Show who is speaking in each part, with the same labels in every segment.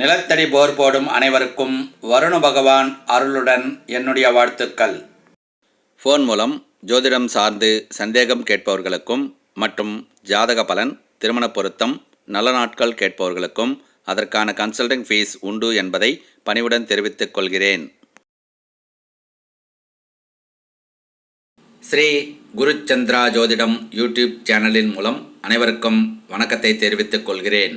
Speaker 1: நிலத்தடி போர் போடும் அனைவருக்கும் வருண பகவான் அருளுடன் என்னுடைய வாழ்த்துக்கள். ஃபோன் மூலம் ஜோதிடம் சார்ந்து சந்தேகம் கேட்பவர்களுக்கும் மற்றும் ஜாதக பலன் திருமண பொருத்தம் நல்ல நாட்கள் கேட்பவர்களுக்கும் அதற்கான கன்சல்டிங் ஃபீஸ் உண்டு என்பதை பணிவுடன் தெரிவித்துக் கொள்கிறேன். ஸ்ரீ குருச்சந்திரா ஜோதிடம் யூடியூப் சேனலின் மூலம் அனைவருக்கும் வணக்கத்தை தெரிவித்துக் கொள்கிறேன்.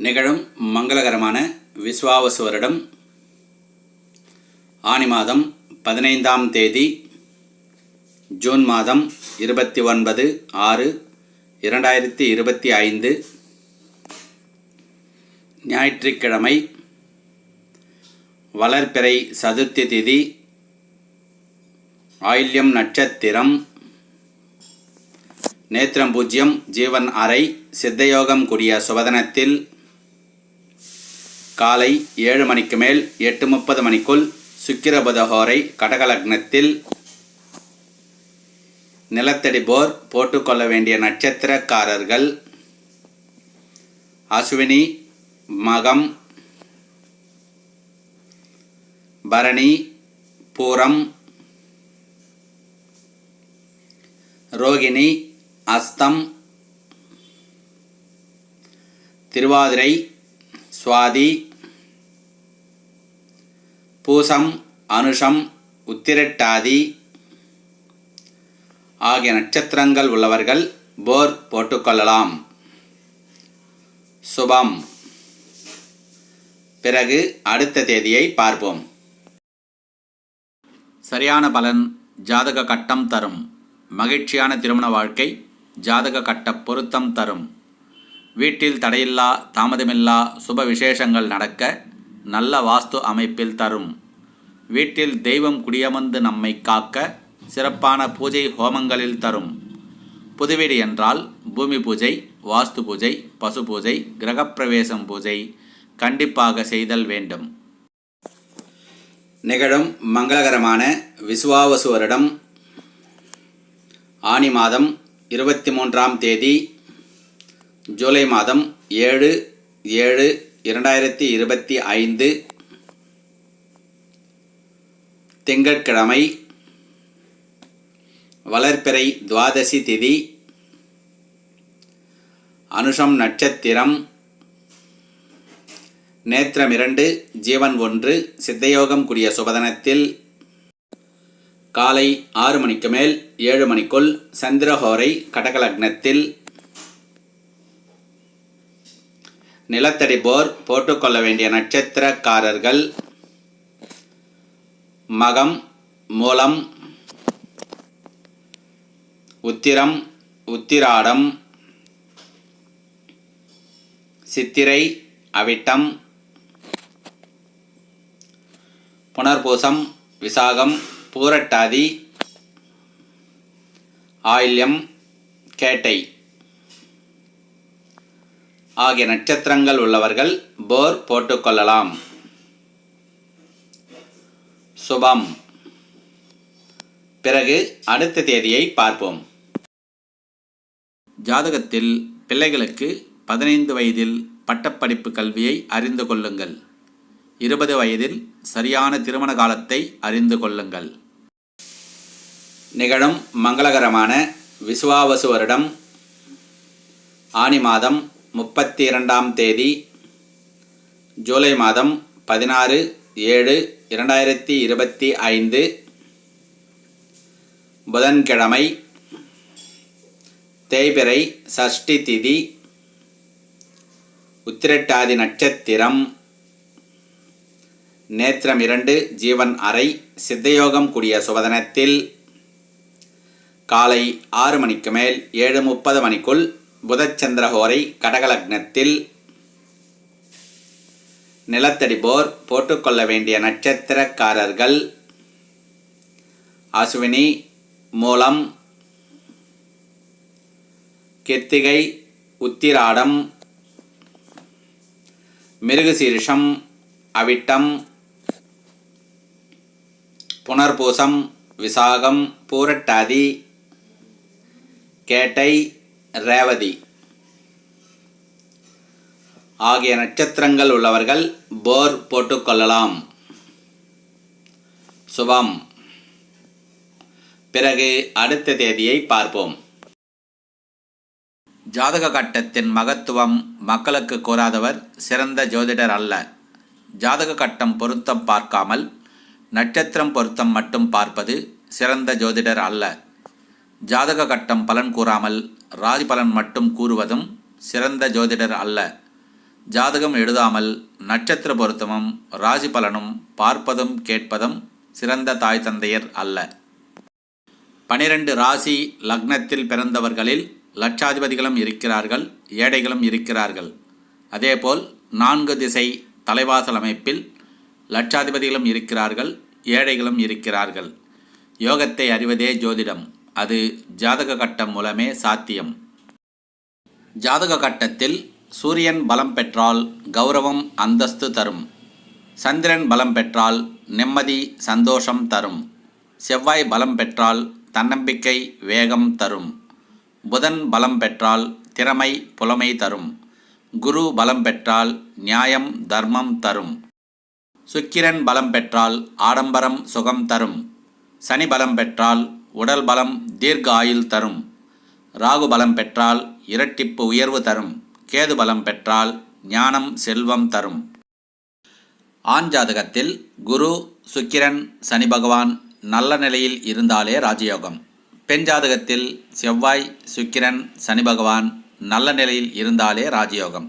Speaker 1: நிகழும் மங்களகரமான விஸ்வாவசு வருடம் ஆனி மாதம் பதினைந்தாம் தேதி ஜூன் மாதம் இருபத்தி ஒன்பது ஆறு இரண்டாயிரத்தி இருபத்தி ஐந்து ஞாயிற்றுக்கிழமை வளர்பிறை சதுர்த்தி திதி ஆயில்யம் நட்சத்திரம் நேத்திரம் பூஜ்யம் ஜீவன் அறை சித்தயோகம் கூடிய சுபதனத்தில் காலை ஏழு மணிக்கு மேல் எட்டு முப்பது மணிக்குள் சுக்கிரபுதஹோரை கடகலக்னத்தில் நிலத்தடி போர் போட்டுக்கொள்ள வேண்டிய நட்சத்திரக்காரர்கள் அஸ்வினி மகம் பரணி பூரம் ரோகிணி அஸ்தம் திருவாதிரை சுவாதி பூசம் அனுஷம் உத்திரட்டாதி ஆகிய நட்சத்திரங்கள் உள்ளவர்கள் போர் போட்டுக்கொள்ளலாம் சுபம். பிறகு அடுத்த தேதியை பார்ப்போம். சரியான பலன் ஜாதக கட்டம் தரும். மகிழ்ச்சியான திருமண வாழ்க்கை ஜாதக கட்ட பொருத்தம் தரும். வீட்டில் தடையில்லா தாமதமில்லா சுப விசேஷங்கள் நடக்க நல்ல வாஸ்து அமைப்பில் தரும். வீட்டில் தெய்வம் குடியமர்ந்து நம்மை காக்க சிறப்பான பூஜை ஹோமங்களில் தரும். புதுவீடு என்றால் பூமி பூஜை வாஸ்து பூஜை பசு பூஜை கிரகப்பிரவேசம் பூஜை கண்டிப்பாக செய்தல் வேண்டும். நிகழும் மங்களகரமான விசுவாவசு வருடம் ஆனி மாதம் இருபத்தி மூன்றாம் தேதி ஜூலை மாதம் ஏழு ஏழு இரண்டாயிரத்தி இருபத்தி ஐந்து திங்கட்கிழமை வளர்ப்பிறை துவாதசி திதி அனுஷம் நட்சத்திரம் நேத்திரம் இரண்டு ஜீவன் ஒன்று சித்தயோகம் கூடிய சுபதனத்தில் காலை ஆறு மணிக்கு மேல் ஏழு மணிக்குள் சந்திரஹோரை கடகலக்னத்தில் நிலத்தடி போர் போட்டுக்கொள்ள வேண்டிய நட்சத்திரக்காரர்கள் மகம் மூலம் உத்திரம் உத்திராடம் சித்திரை அவிட்டம் புனர்பூசம் விசாகம் பூரட்டாதி ஆயில்யம் கேட்டை. ஆகிய நட்சத்திரங்கள் உள்ளவர்கள் போர் போட்டுக்கொள்ளலாம் சுபம். பிறகு அடுத்த தேதியை பார்ப்போம். ஜாதகத்தில் பிள்ளைகளுக்கு பதினைந்து வயதில் பட்டப்படிப்பு கல்வியை அறிந்து கொள்ளுங்கள். இருபது வயதில் சரியான திருமண காலத்தை அறிந்து கொள்ளுங்கள். நிகழும் மங்களகரமான விசுவாவசு வருடம் ஆனி மாதம் முப்பத்தி இரண்டாம் தேதி ஜூலை மாதம் பதினாறு ஏழு இரண்டாயிரத்தி இருபத்தி ஐந்து புதன்கிழமை தேய்பிறை சஷ்டி திதி உத்திரட்டாதி நட்சத்திரம் நேத்திரம் இரண்டு ஜீவன் அறை சித்தயோகம் கூடிய சுபதனத்தில் காலை ஆறு மணிக்கு மேல் ஏழு முப்பது மணிக்குள் புதச்சந்திரஹோரை கடகலக்னத்தில் நிலத்தடிபோர் போட்டுக்கொள்ள வேண்டிய நட்சத்திரக்காரர்கள் அசுவினி மூலம் கிருத்திகை உத்திராடம் மிருகசீரிஷம் அவிட்டம் புனர்பூசம் விசாகம் பூரட்டாதி கேட்டை ரேவதி. ஆகிய நட்சத்திரங்கள் உள்ளவர்கள் போர் போட்டுக்கொள்ளலாம் சுபம். பிறகு அடுத்த தேதியை பார்ப்போம். ஜாதக கட்டத்தின் மகத்துவம் மக்களுக்கு கூறாதவர் சிறந்த ஜோதிடர் அல்ல. ஜாதக கட்டம் பொருத்தம் பார்க்காமல் நட்சத்திரம் பொருத்தம் மட்டும் பார்ப்பது சிறந்த ஜோதிடர் அல்ல. ஜாதக கட்டம் பலன் கூறாமல் ராஜிபலன் மட்டும் கூறுவதும் சிறந்த ஜோதிடர் அல்ல. ஜாதகம் எழுதாமல் நட்சத்திர பொருத்தமும் ராசி பலனும் பார்ப்பதும் கேட்பதும் சிறந்த தாய் தந்தையர் அல்ல. பனிரெண்டு ராசி லக்னத்தில் பிறந்தவர்களில் லட்சாதிபதிகளும் இருக்கிறார்கள் ஏழைகளும் இருக்கிறார்கள். அதேபோல் நான்கு திசை தலைவாசல் அமைப்பில் லட்சாதிபதிகளும் இருக்கிறார்கள் ஏழைகளும் இருக்கிறார்கள். யோகத்தை அறிவதே ஜோதிடம். அது ஜாதக கட்டம் மூலமே சாத்தியம். ஜாதக கட்டத்தில் சூரியன் பலம் பெற்றால் கௌரவம் அந்தஸ்து தரும். சந்திரன் பலம் பெற்றால் நிம்மதி சந்தோஷம் தரும். செவ்வாய் பலம் பெற்றால் தன்னம்பிக்கை வேகம் தரும். புதன் பலம் பெற்றால் திறமை புலமை தரும். குரு பலம் பெற்றால் நியாயம் தர்மம் தரும். சுக்கிரன் பலம் பெற்றால் ஆடம்பரம் சுகம் தரும். சனி பலம் பெற்றால் உடல் பலம் தீர்க்க ஆயுள் தரும். ராகு பலம் பெற்றால் இரட்டிப்பு உயர்வு தரும். கேது பலம் பெற்றால் ஞானம் செல்வம் தரும். ஆண் ஜாதகத்தில் குரு சுக்கிரன் சனி பகவான் நல்ல நிலையில் இருந்தாலே ராஜயோகம். பெண் ஜாதகத்தில் செவ்வாய் சுக்கிரன் சனி பகவான் நல்ல நிலையில் இருந்தாலே ராஜயோகம்.